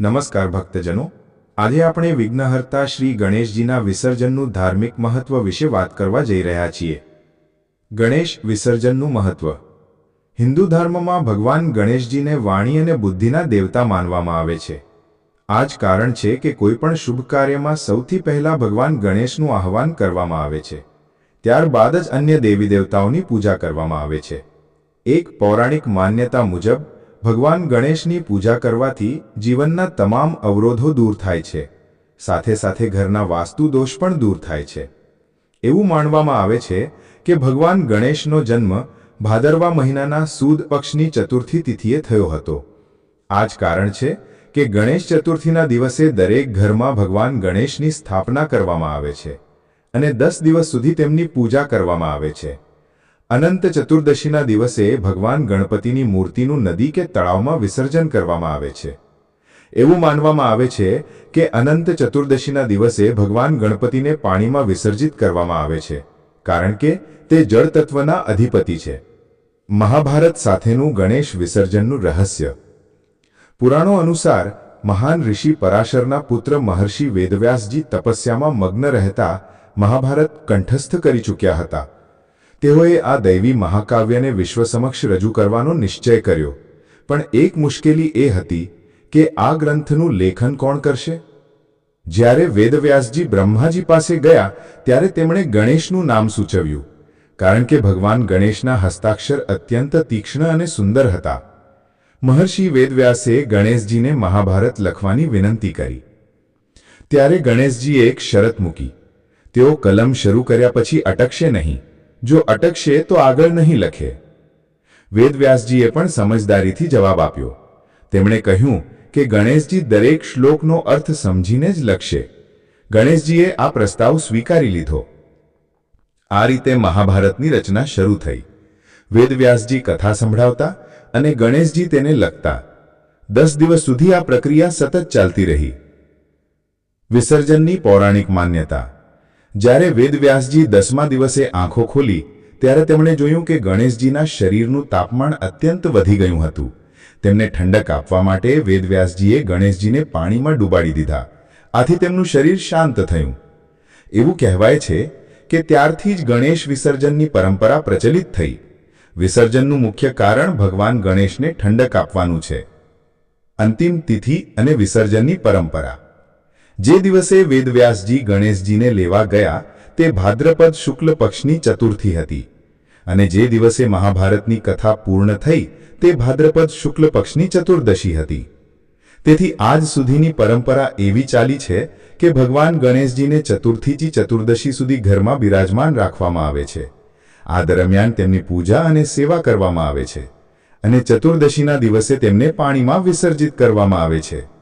નમસ્કાર ભક્તજનો. આજે આપણે વિઘ્નહર્તા શ્રી ગણેશજીના વિસર્જનનું ધાર્મિક મહત્વ વિશે વાત કરવા જઈ રહ્યા છીએ. ગણેશ વિસર્જનનું મહત્વ. હિન્દુ ધર્મમાં ભગવાન ગણેશજીને વાણી અને બુદ્ધિના દેવતા માનવામાં આવે છે. આ જ કારણ છે કે કોઈપણ શુભ કાર્યમાં સૌથી પહેલા ભગવાન ગણેશનું આહવાન કરવામાં આવે છે. ત્યારબાદ જ અન્ય દેવી દેવતાઓની પૂજા કરવામાં આવે છે. એક પૌરાણિક માન્યતા મુજબ ભગવાન ગણેશની પૂજા કરવાથી જીવનના તમામ અવરોધો દૂર થાય છે. સાથે સાથે ઘરના વાસ્તુ દોષ પણ દૂર થાય છે. એવું માનવામાં આવે છે કે ભગવાન ગણેશનો જન્મ ભાદરવા મહિનાના સુદ પક્ષની ચતુર્થી તિથિએ થયો હતો. આ જ કારણ છે કે ગણેશ ચતુર્થીના દિવસે દરેક ઘરમાં ભગવાન ગણેશની સ્થાપના કરવામાં આવે છે અને દસ દિવસ સુધી તેમની પૂજા કરવામાં આવે છે. અનંત ચતુર્દશીના દિવસે ભગવાન ગણપતિની મૂર્તિનું નદી કે તળાવમાં વિસર્જન કરવામાં આવે છે. એવું માનવામાં આવે છે કે અનંત ચતુર્દશીના દિવસે ભગવાન ગણપતિને પાણીમાં વિસર્જિત કરવામાં આવે છે, કારણ કે તે જળ તત્વના અધિપતિ છે. મહાભારત સાથેનું ગણેશ વિસર્જનનું રહસ્ય. પુરાણો અનુસાર, મહાન ઋષિ પરાશરના પુત્ર મહર્ષિ વેદવ્યાસજી તપસ્યામાં મગ્ન રહેતા મહાભારત કંઠસ્થ કરી ચૂક્યા હતા. તેઓએ આ દૈવી મહાકાવ્યને વિશ્વ સમક્ષ રજૂ કરવાનો નિશ્ચય કર્યો. પણ એક મુશ્કેલી એ હતી કે આ ગ્રંથનું લેખન કોણ કરશે? જ્યારે વેદવ્યાસજી બ્રહ્માજી પાસે ગયા, ત્યારે તેમણે ગણેશનું નામ સૂચવ્યું. કારણ કે ભગવાન ગણેશના હસ્તાક્ષર અત્યંત તીક્ષ્ણ અને સુંદર હતા. મહર્ષિ વેદવ્યાસે ગણેશજીને મહાભારત લખવાની વિનંતી કરી. ત્યારે ગણેશજીએ એક શરત મૂકી. તેઓ કલમ શરૂ કર્યા પછી અટકશે નહીં. જો અટકશે તો આગળ નહીં લખે. વેદવ્યાસજીએ પણ સમજદારીથી જવાબ આપ્યો. તેમણે કહ્યું કે ગણેશજી દરેક શ્લોકનો અર્થ સમજીને જ લખશે. ગણેશજીએ આ પ્રસ્તાવ સ્વીકારી લીધો. આ રીતે મહાભારતની રચના શરૂ થઈ. વેદવ્યાસજી કથા સંભળાવતા અને ગણેશજી તેને લખતા. દસ દિવસ સુધી આ પ્રક્રિયા સતત ચાલતી રહી. વિસર્જનની પૌરાણિક માન્યતા. જ્યારે વેદવ્યાસજી દસમા દિવસે આંખો ખોલી, ત્યારે તેમણે જોયું કે ગણેશજીના શરીરનું તાપમાન અત્યંત વધી ગયું હતું. તેમને ઠંડક આપવા માટે વેદવ્યાસજીએ ગણેશજીને પાણીમાં ડૂબાડી દીધા. આથી તેમનું શરીર શાંત થયું. એવું કહેવાય છે કે ત્યારથી જ ગણેશ વિસર્જનની પરંપરા પ્રચલિત થઈ. વિસર્જનનું મુખ્ય કારણ ભગવાન ગણેશને ઠંડક આપવાનું છે. અંતિમ તિથિ અને વિસર્જનની પરંપરા. જે દિવસે વેદવ્યાસજી ગણેશજીને લેવા ગયા, તે ભાદ્રપદ શુક્લ પક્ષની ચતુર્થી હતી. અને જે દિવસે મહાભારતની કથા પૂર્ણ થઈ, તે ભાદ્રપદ શુક્લ પક્ષની ચતુર્દશી હતી. તેથી આજ સુધીની પરંપરા એવી ચાલી છે કે ભગવાન ગણેશજીને ચતુર્થીથી ચતુર્દશી સુધી ઘરમાં બિરાજમાન રાખવામાં આવે છે. આ દરમિયાન તેમની પૂજા અને સેવા કરવામાં આવે છે. અને ચતુર્દશીના દિવસે તેમને પાણીમાં વિસર્જિત કરવામાં આવે છે.